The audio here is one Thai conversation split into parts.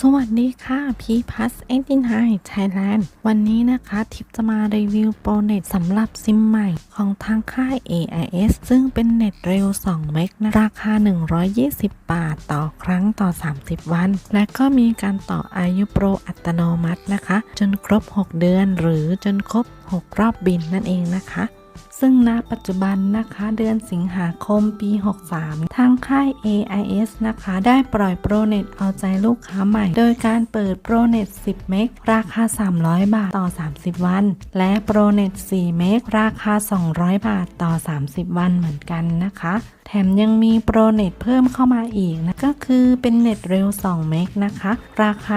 สวัสดีค่ะ P Plus 89 Thailand วันนี้นะคะทิปจะมารีวิวโปรเน็ตสำหรับซิมใหม่ของทางค่าย AIS ซึ่งเป็นเน็ตเร็ว 2 เมกนะราคา 120 บาทต่อครั้งต่อ 30 วัน และก็มีการต่ออายุโปรอัตโนมัตินะคะ จนครบ 6 เดือนหรือจนครบ 6 รอบบินนั่นเองนะคะซึ่งณปัจจุบันนะคะเดือนสิงหาคมปี 63 ทางค่าย AIS นะคะ ได้ปล่อยโปรเน็ตเอาใจลูกค้าใหม่ โดยการเปิดโปรเน็ต 10 เมกราคา 300 บาทต่อ 30 วัน และโปรเน็ต 4 เมกราคา 200 บาทต่อ 30 วันเหมือนกันนะคะแถมยังมีโปรเน็ตเพิ่มเข้ามาอีกนะก็คือเป็นเน็ตเร็ว 2 เมกนะคะ ราคา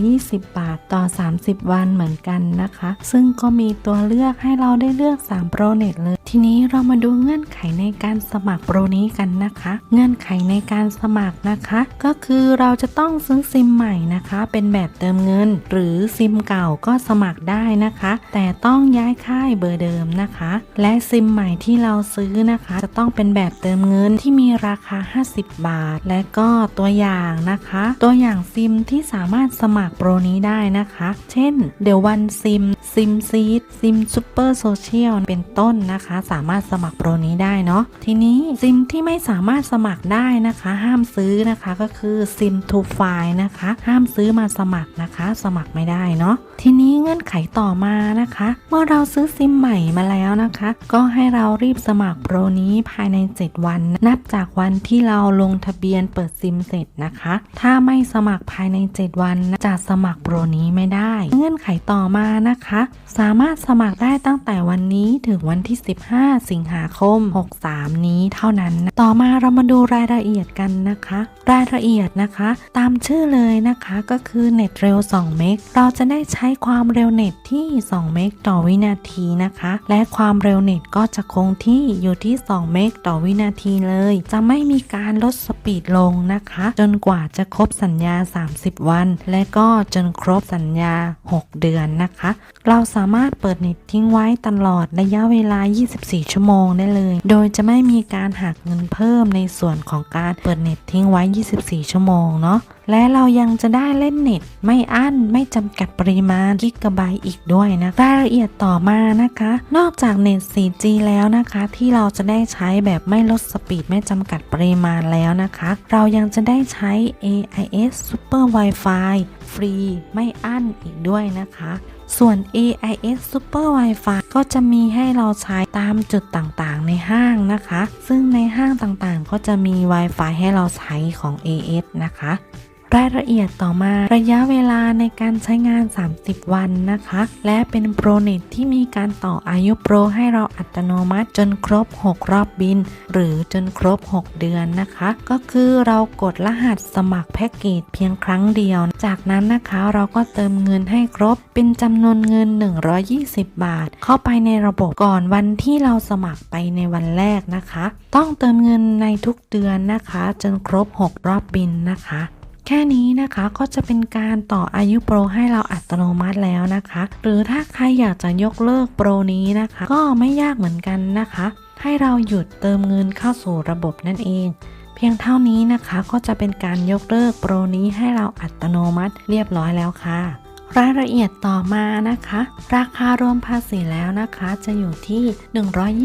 120 บาทต่อ 30 วันเหมือนกันนะคะ ซึ่งก็มีตัวเลือกให้เราได้เลือก 3 โปรเน็ตเลย ทีนี้เรามาดูเงื่อนไขในการสมัครโปรนี้กันนะคะ เงื่อนไขในการสมัครนะคะ ก็คือเราจะต้องซื้อซิมใหม่นะคะ เป็นแบบเติมเงิน หรือซิมเก่าก็สมัครได้นะคะ แต่ต้องย้ายค่ายเบอร์เดิมนะคะ และซิมใหม่ที่เราซื้อนะคะ จะต้องเป็นแบบเติมเงินที่มีราคา 50 บาท และก็ตัวอย่างนะคะ ตัวอย่างซิมที่สามารถสมัครโปรนี้ได้นะคะ เช่น เดี๋ยววันซิม ซิมซีดซิมซูเปอร์โซเชียลเป็นต้นนะคะ สามารถสมัครโปรนี้ได้เนาะทีนี้ซิมที่ไม่สามารถสมัครได้นะคะ ห้ามซื้อนะคะก็คือซิมทูไฟนะคะ ห้ามซื้อมาสมัครนะคะ สมัครไม่ได้เนาะทีนี้เงื่อนไขต่อมานะคะ เมื่อเราซื้อซิมใหม่มาแล้วนะคะ ก็ให้เรารีบสมัครโปรนี้ภายใน 7 วัน นับจากวันที่เราลงทะเบียนเปิดซิมเสร็จนะคะ ถ้าไม่สมัครภายใน 7 วันจะสมัครโปรนี้ไม่ได้ เงื่อนไขต่อมานะคะสามารถสมัครได้ตั้งแต่วันนี้ถึงวันที่ 15 สิงหาคม 63 นี้เท่านั้นนะต่อมาเรามาดูรายละเอียดกันนะคะ รายละเอียดนะคะ ตามชื่อเลยนะคะก็คือเน็ตเร็ว 2 เมกเราจะได้ใช้ความเร็วเน็ตที่ 2 เมกต่อวินาทีนะคะ และความเร็วเน็ตก็จะคงที่อยู่ที่ 2 เมกต่อวินาทีเลย จะไม่มีการลดสปีดลงนะคะ จนกว่าจะครบสัญญา 30 วัน และก็จนครบสัญญา 6 เดือนนะคะเราสามารถเปิดเน็ตทิ้งไว้ตลอดระยะเวลา 24 ชั่วโมงได้เลย โดยจะไม่มีการหักเงินเพิ่มในส่วนของการเปิดเน็ตทิ้งไว้ 24 ชั่วโมงเนาะ และเรายังจะได้เล่นเน็ตไม่อั้นไม่จำกัดปริมาณกิกะไบต์อีกด้วยนะรายละเอียดต่อมานะคะ นอกจากเน็ต 4G แล้วนะคะ ที่เราจะได้ใช้แบบไม่ลดสปีดไม่จำกัดปริมาณแล้วนะคะ เรายังจะได้ใช้ AIS Super Wi-Fi ฟรีไม่อั้นอีกด้วยนะคะ ส่วน AIS Super Wi-Fi ก็จะมีให้เราใช้ตามจุดต่างๆ ในห้างนะคะ ซึ่งในห้างต่างๆ ก็จะมี Wi-Fi ให้เราใช้ของ AS นะคะ รายละเอียดต่อมาระยะเวลาในการใช้งาน 30 วันนะคะ และเป็นโปรเน็ตที่มีการต่ออายุโปรให้เราอัตโนมัติจนครบ 6 รอบบิน หรือจนครบ 6 เดือนนะคะ ก็คือเรากดรหัสสมัครแพ็กเกจเพียงครั้งเดียว จากนั้นนะคะเราก็เติมเงินให้ครบ เป็นจำนวนเงิน 120 บาท เข้าไปในระบบก่อนวันที่เราสมัครไปในวันแรกนะคะ ต้องเติมเงินในทุกเดือนนะคะ จนครบ 6 รอบบินนะคะ แค่นี้นะคะก็จะเป็นการต่ออายุโปรให้เราอัตโนมัติแล้วนะคะ หรือถ้าใครอยากจะยกเลิกโปรนี้นะคะ ก็ไม่ยากเหมือนกันนะคะ ให้เราหยุดเติมเงินเข้าสู่ระบบนั่นเอง เพียงเท่านี้นะคะก็จะเป็นการยกเลิกโปรนี้ให้เราอัตโนมัติเรียบร้อยแล้วค่ะ รายละเอียดต่อมานะคะ ราคารวมภาษีแล้วนะคะ จะอยู่ที่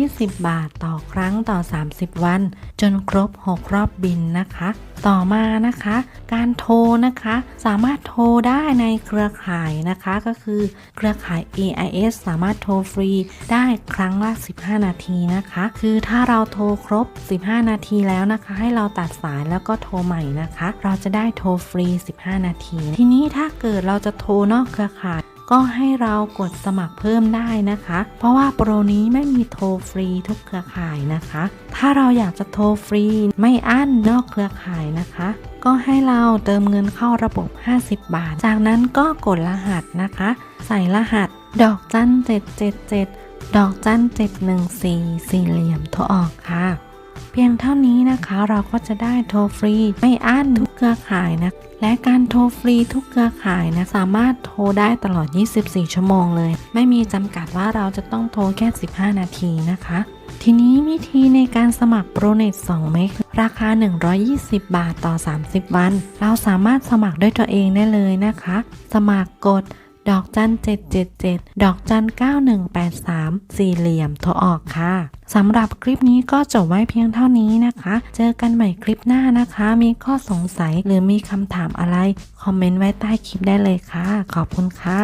120 บาทต่อครั้งต่อ 30 วัน จนครบ 6 รอบบินนะคะ ต่อมานะคะ การโทรนะคะ สามารถโทรได้ในเครือข่ายนะคะ ก็คือเครือข่าย AIS สามารถโทรฟรีได้ครั้งละ 15 นาทีนะคะ คือถ้าเราโทรครบ 15 นาทีแล้วนะคะ ให้เราตัดสายแล้วก็โทรใหม่นะคะ เราจะได้โทรฟรี 15 นาที ทีนี้ถ้าเกิดเราจะโทรนอกเครือข่าย ก็ให้เรากดสมัครเพิ่มได้นะคะ เพราะว่าโปรนี้ไม่มีโทรฟรีทุกเครือข่ายนะคะ ถ้าเราอยากจะโทรฟรีไม่อั้นนอกเครือข่ายนะคะ ก็ให้เราเติมเงินเข้าระบบ 50 บาท จากนั้นก็กดรหัสนะคะ ใส่รหัส ดอกจัน777ดอกจัน714สี่เหลี่ยมโทรออกค่ะ เพียงเท่านี้นะคะเราก็จะได้โทรฟรี ไม่อั้นทุก เครือข่ายนะ และการโทรฟรีทุกเครือข่ายนะ สามารถโทรได้ตลอด 24 ชั่วโมงเลย ไม่มีจำกัดว่าเราจะต้องโทรแค่ 15 นาทีนะคะ ทีนี้วิธีในการสมัครโปรเน็ต2เมกราคา 120 บาทต่อ 30 วัน เราสามารถสมัครด้วยตัวเองได้เลยนะคะ สมัครกด ดอกจัน777 ดอกจัน9183 สี่เหลี่ยมโทรออกค่ะสำหรับคลิปนี้ก็จบไว้เพียงเท่านี้นะคะ เจอกันใหม่คลิปหน้านะคะ มีข้อสงสัยหรือมีคำถามอะไร คอมเมนต์ไว้ใต้คลิปได้เลยค่ะ ขอบคุณค่ะ